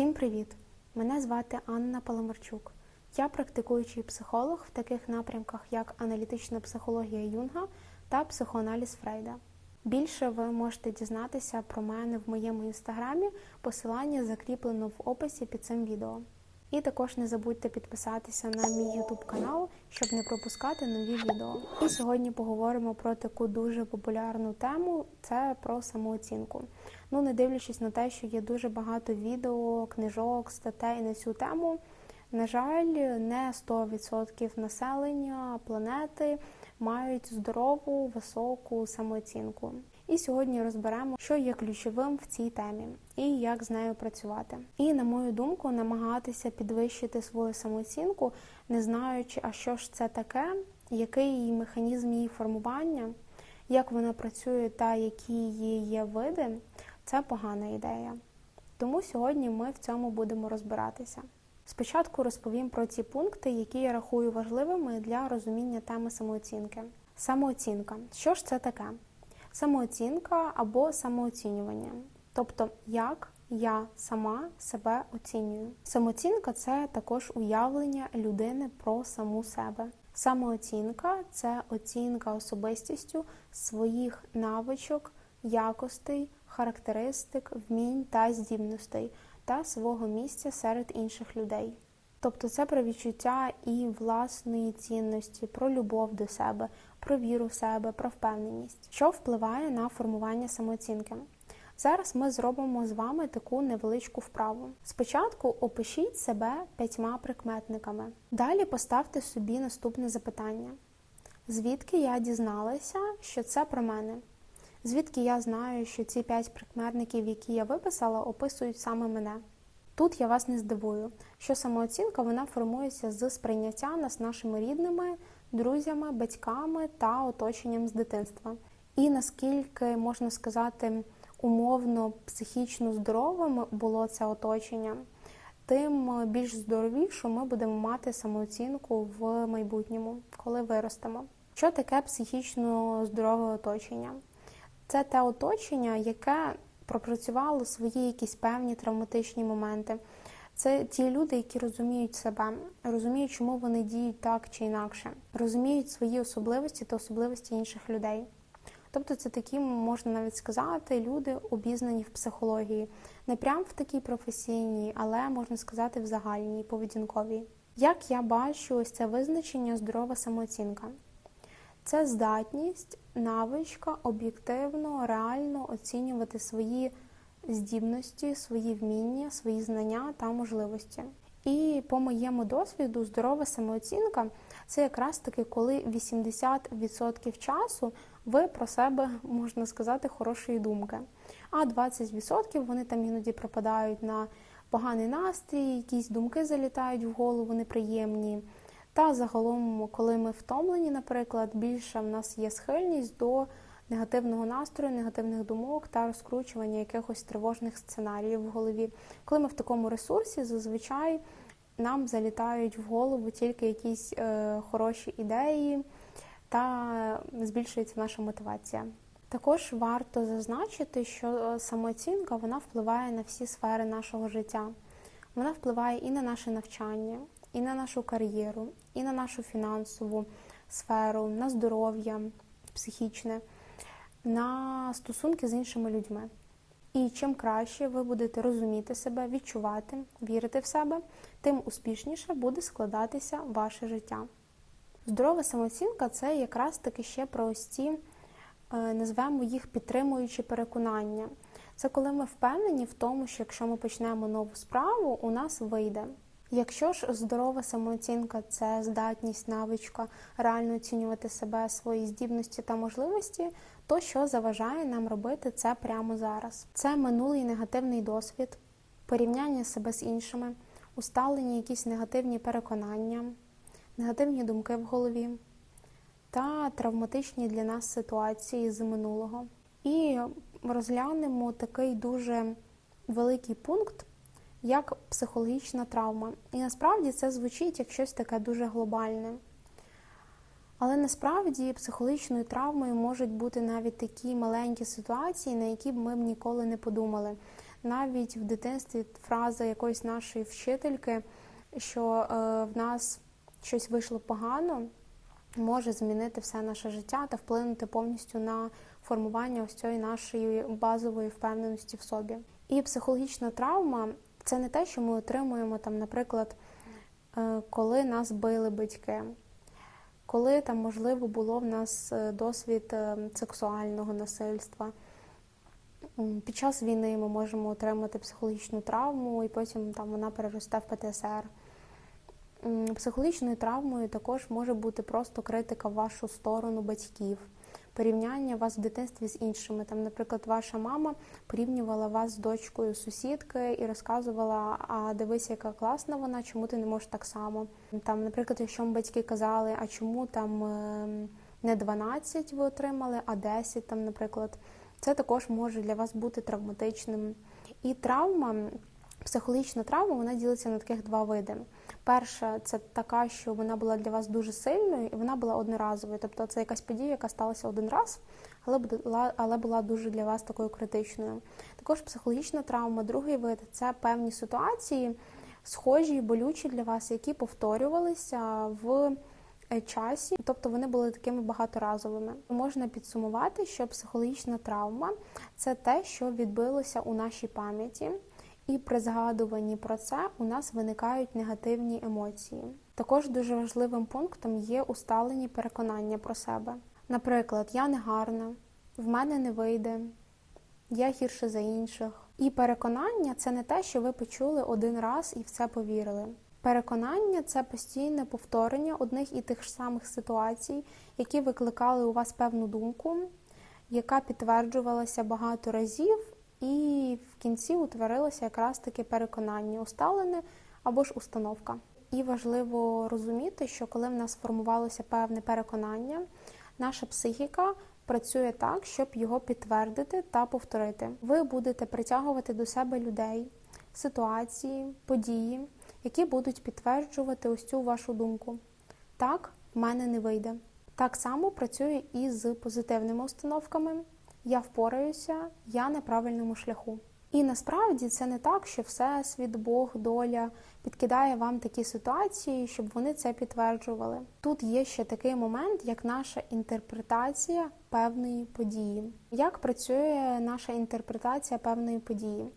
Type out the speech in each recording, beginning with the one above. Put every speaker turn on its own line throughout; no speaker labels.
Всім привіт! Мене звати Анна Паламарчук. Я практикуючий психолог в таких напрямках, як аналітична психологія Юнга та психоаналіз Фрейда. Більше ви можете дізнатися про мене в моєму інстаграмі. Посилання закріплено в описі під цим відео. І також не забудьте підписатися на мій YouTube канал, щоб не пропускати нові відео. І сьогодні поговоримо про таку дуже популярну тему це про самооцінку. Ну, не дивлячись на те, що є дуже багато відео, книжок, статей на цю тему. На жаль, не 100% населення планети мають здорову, високу самооцінку. І сьогодні розберемо, що є ключовим в цій темі і як з нею працювати. І на мою думку, намагатися підвищити свою самооцінку, не знаючи, а що ж це таке, який її механізм її формування, як вона працює та які її є види, це погана ідея. Тому сьогодні ми в цьому будемо розбиратися. Спочатку розповім про ті пункти, які я рахую важливими для розуміння теми самооцінки. Самооцінка. Що ж це таке? Самооцінка або самооцінювання. Тобто, як я сама себе оцінюю. Самооцінка це також уявлення людини про саму себе. Самооцінка це оцінка особистістю своїх навичок, якостей, характеристик, вмінь та здібностей та свого місця серед інших людей. Тобто це про відчуття і власної цінності, про любов до себе, про віру в себе, про впевненість, що впливає на формування самооцінки. Зараз ми зробимо з вами таку невеличку вправу. Спочатку опишіть себе п'ятьма прикметниками. Далі поставте собі наступне запитання: звідки я дізналася, що це про мене? Звідки я знаю, що ці п'ять прикметників, які я виписала, описують саме мене? Тут я вас не здивую, що самооцінка вона формується з сприйняття нас нашими рідними, друзями, батьками та оточенням з дитинства. І наскільки можна сказати, умовно психічно здоровим було це оточення, тим більш здоровішу ми будемо мати самооцінку в майбутньому, коли виростемо. Що таке психічно здорове оточення? Це те оточення, яке пропрацювало свої якісь певні травматичні моменти. Це ті люди, які розуміють себе, розуміють, чому вони діють так чи інакше, розуміють свої особливості та особливості інших людей. Тобто це такі, можна навіть сказати, люди обізнані в психології, не прямо в такій професійній, але можна сказати в загальній поведінковій. Як я бачу, ось це визначення здорова самооцінка. Це здатність, навичка об'єктивно, реально оцінювати свої здібності, свої вміння, свої знання та можливості. І по моєму досвіду, здорова самооцінка це якраз таки, коли 80% часу ви про себе можна сказати хорошої думки, а 20% вони там іноді пропадають на поганий настрій, якісь думки залітають в голову неприємні. Та загалом, коли ми втомлені, наприклад, більше в нас є схильність до негативного настрою, негативних думок та розкручування якихось тривожних сценаріїв в голові. Коли ми в такому ресурсі, зазвичай нам залітають в голову тільки якісь е, хороші ідеї та збільшується наша мотивація. Також варто зазначити, що самооцінка вона впливає на всі сфери нашого життя. Вона впливає і на наше навчання, і на нашу кар'єру, і на нашу фінансову сферу, на здоров'я психічне, на стосунки з іншими людьми. І чим краще ви будете розуміти себе, відчувати, вірити в себе, тим успішніше буде складатися ваше життя. Здорова самооцінка це якраз таки ще про ось ці, назвемо їх підтримуючі переконання. Це коли ми впевнені в тому, що якщо ми почнемо нову справу, у нас вийде. Якщо ж здорова самооцінка це здатність, навичка реально оцінювати себе, свої здібності та можливості, то що заважає нам робити це прямо зараз? Це минулий негативний досвід, порівняння себе з іншими, усталені якісь негативні переконання, негативні думки в голові та травматичні для нас ситуації з минулого. І розглянемо такий дуже великий пункт як психологічна травма. І насправді це звучить як щось таке дуже глобальне. Але насправді психологічною травмою можуть бути навіть такі маленькі ситуації, на які б ми б ніколи не подумали. Навіть в дитинстві фраза якоїсь нашої вчительки, що е, в нас щось вийшло погано, може змінити все наше життя та вплинути повністю на формування ось цієї нашої базової впевненості в собі. І психологічна травма це не те, що ми отримуємо там, наприклад, е, коли нас били батьки, коли там, можливо, було в нас е, досвід е, сексуального насильства. Під час війни ми можемо отримати психологічну травму, і потім там вона переросте в ПТСР. Психологічною травмою також може бути просто критика в вашу сторону батьків, порівняння вас в дитинстві з іншими. Там, наприклад, ваша мама порівнювала вас з дочкою сусідки і розказувала: а дивись, яка класна вона, чому ти не можеш так само. Там, наприклад, якщо батьки казали, а чому там ем, не 12 ви отримали, а 10, там, наприклад, це також може для вас бути травматичним. І травма, психологічна травма, вона ділиться на таких два види. Перша це така, що вона була для вас дуже сильною, і вона була одноразовою. Тобто це якась подія, яка сталася один раз, але була, але була дуже для вас такою критичною. Також психологічна травма, другий вид це певні ситуації, схожі, болючі для вас, які повторювалися в е, часі, тобто вони були такими багаторазовими. Можна підсумувати, що психологічна травма це те, що відбилося у нашій пам'яті. І при згадуванні про це у нас виникають негативні емоції. Також дуже важливим пунктом є усталені переконання про себе. Наприклад, я не гарна, в мене не вийде, я гірше за інших. І переконання це не те, що ви почули один раз і в це повірили. Переконання це постійне повторення одних і тих ж самих ситуацій, які викликали у вас певну думку, яка підтверджувалася багато разів. І в кінці утворилося якраз таке переконання, усталене або ж установка. І важливо розуміти, що коли в нас формувалося певне переконання, наша психіка працює так, щоб його підтвердити та повторити. Ви будете притягувати до себе людей, ситуації, події, які будуть підтверджувати ось цю вашу думку. Так, в мене не вийде. Так само працює і з позитивними установками я впораюся, я на правильному шляху. І насправді це не так, що всесвіт, Бог, доля підкидає вам такі ситуації, щоб вони це підтверджували. Тут є ще такий момент, як наша інтерпретація певної події. Як працює наша інтерпретація певної події?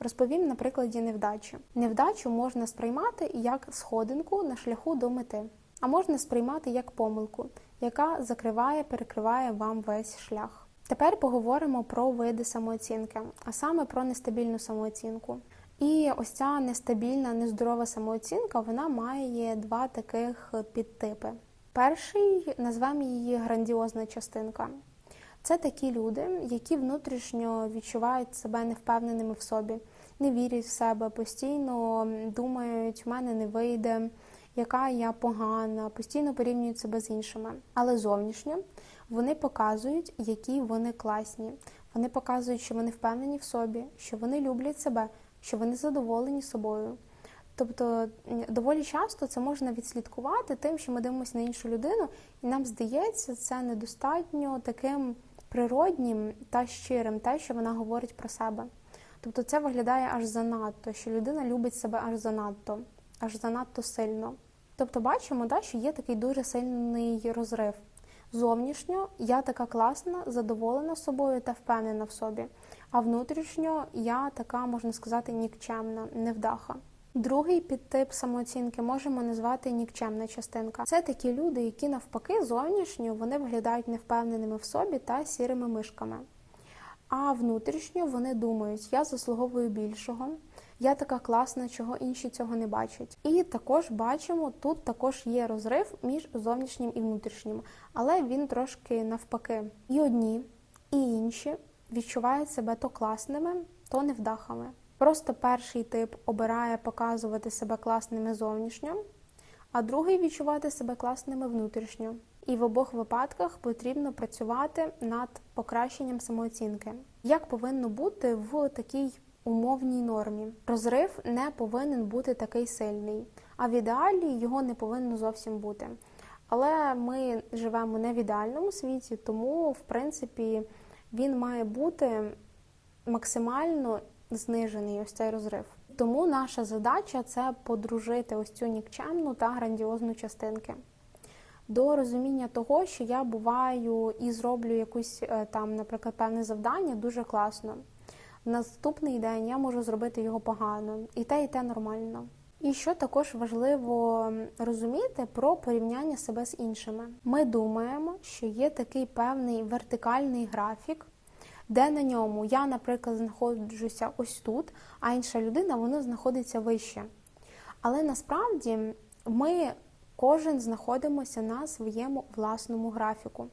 Розповім на прикладі невдачі. Невдачу можна сприймати як сходинку на шляху до мети, а можна сприймати як помилку, яка закриває, перекриває вам весь шлях. Тепер поговоримо про види самооцінки, а саме про нестабільну самооцінку. І ось ця нестабільна, нездорова самооцінка вона має два таких підтипи. Перший назвемо її грандіозна частинка. Це такі люди, які внутрішньо відчувають себе невпевненими в собі, не вірять в себе, постійно думають, в мене не вийде, яка я погана, постійно порівнюють себе з іншими. Але зовнішньо вони показують, які вони класні. Вони показують, що вони впевнені в собі, що вони люблять себе, що вони задоволені собою. Тобто доволі часто це можна відслідкувати тим, що ми дивимося на іншу людину, і нам здається, це недостатньо таким природнім та щирим, те, що вона говорить про себе. Тобто це виглядає аж занадто, що людина любить себе аж занадто, аж занадто сильно. Тобто бачимо, да, що є такий дуже сильний розрив. Зовнішньо я така класна, задоволена собою та впевнена в собі. А внутрішньо я така, можна сказати, нікчемна, невдаха. Другий підтип самооцінки можемо назвати нікчемна частинка. Це такі люди, які навпаки зовнішньо вони виглядають невпевненими в собі та сірими мишками. А внутрішньо вони думають, я заслуговую більшого, я така класна, чого інші цього не бачать. І також бачимо, тут також є розрив між зовнішнім і внутрішнім, але він трошки навпаки. І одні, і інші відчувають себе то класними, то невдахами. Просто перший тип обирає показувати себе класними зовнішньо, а другий відчувати себе класними внутрішньо. І в обох випадках потрібно працювати над покращенням самооцінки. Як повинно бути в такій умовній нормі. Розрив не повинен бути такий сильний, а в ідеалі його не повинно зовсім бути. Але ми живемо не в ідеальному світі, тому, в принципі, він має бути максимально знижений ось цей розрив. Тому наша задача це подружити ось цю нікчемну та грандіозну частинки. До розуміння того, що я буваю і зроблю якусь е, там, наприклад, певне завдання дуже класно. Наступний день я можу зробити його погано, і те, і те нормально. І що також важливо розуміти про порівняння себе з іншими. Ми думаємо, що є такий певний вертикальний графік, де на ньому я, наприклад, знаходжуся ось тут, а інша людина вона знаходиться вище. Але насправді ми кожен знаходимося на своєму власному графіку.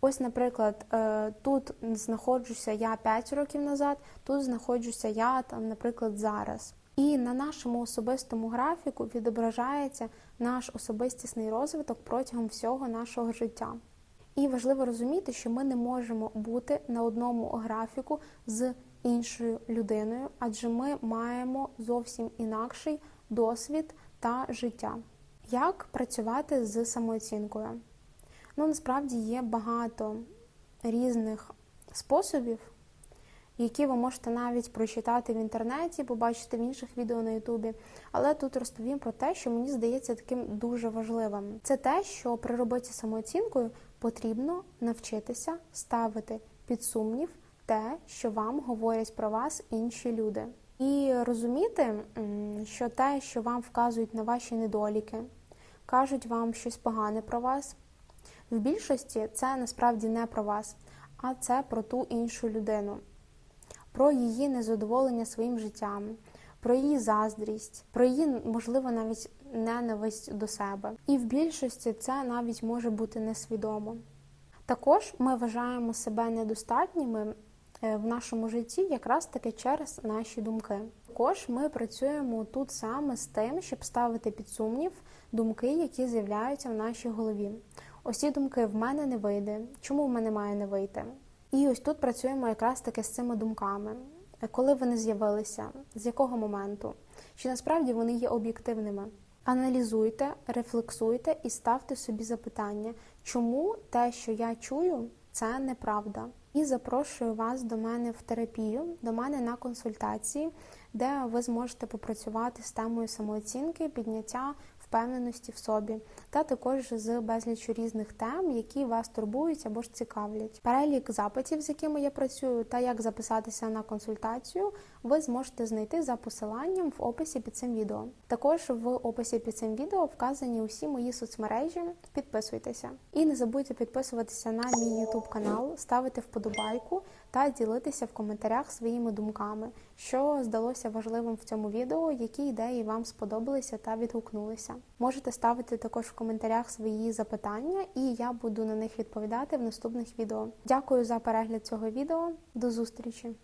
Ось, наприклад, е, тут знаходжуся я 5 років назад, тут знаходжуся я там, наприклад, зараз. І на нашому особистому графіку відображається наш особистісний розвиток протягом всього нашого життя. І важливо розуміти, що ми не можемо бути на одному графіку з іншою людиною, адже ми маємо зовсім інакший досвід та життя. Як працювати з самооцінкою? Ну, насправді є багато різних способів, які ви можете навіть прочитати в інтернеті, побачити в інших відео на Ютубі. Але тут розповім про те, що мені здається таким дуже важливим. Це те, що при роботі самооцінкою потрібно навчитися ставити під сумнів те, що вам говорять про вас інші люди. І розуміти, що те, що вам вказують на ваші недоліки, кажуть вам щось погане про вас. В більшості це насправді не про вас, а це про ту іншу людину, про її незадоволення своїм життям, про її заздрість, про її, можливо, навіть ненависть до себе. І в більшості це навіть може бути несвідомо. Також ми вважаємо себе недостатніми е, в нашому житті якраз таки через наші думки. Також ми працюємо тут саме з тим, щоб ставити під сумнів думки, які з'являються в нашій голові. Ці думки в мене не вийде. Чому в мене має не вийти? І ось тут працюємо якраз таки з цими думками. Коли вони з'явилися, з якого моменту? Чи насправді вони є об'єктивними? Аналізуйте, рефлексуйте і ставте собі запитання, чому те, що я чую, це неправда. І запрошую вас до мене в терапію, до мене на консультації, де ви зможете попрацювати з темою самооцінки, підняття впевненості в собі, та також з безлічю різних тем, які вас турбують або ж цікавлять. Перелік запитів, з якими я працюю, та як записатися на консультацію, ви зможете знайти за посиланням в описі під цим відео. Також в описі під цим відео вказані усі мої соцмережі. Підписуйтеся. І не забудьте підписуватися на мій YouTube канал, ставити вподобайку та ділитися в коментарях своїми думками, що здалося важливим в цьому відео, які ідеї вам сподобалися та відгукнулися. Можете ставити також в коментарях свої запитання, і я буду на них відповідати в наступних відео. Дякую за перегляд цього відео. До зустрічі!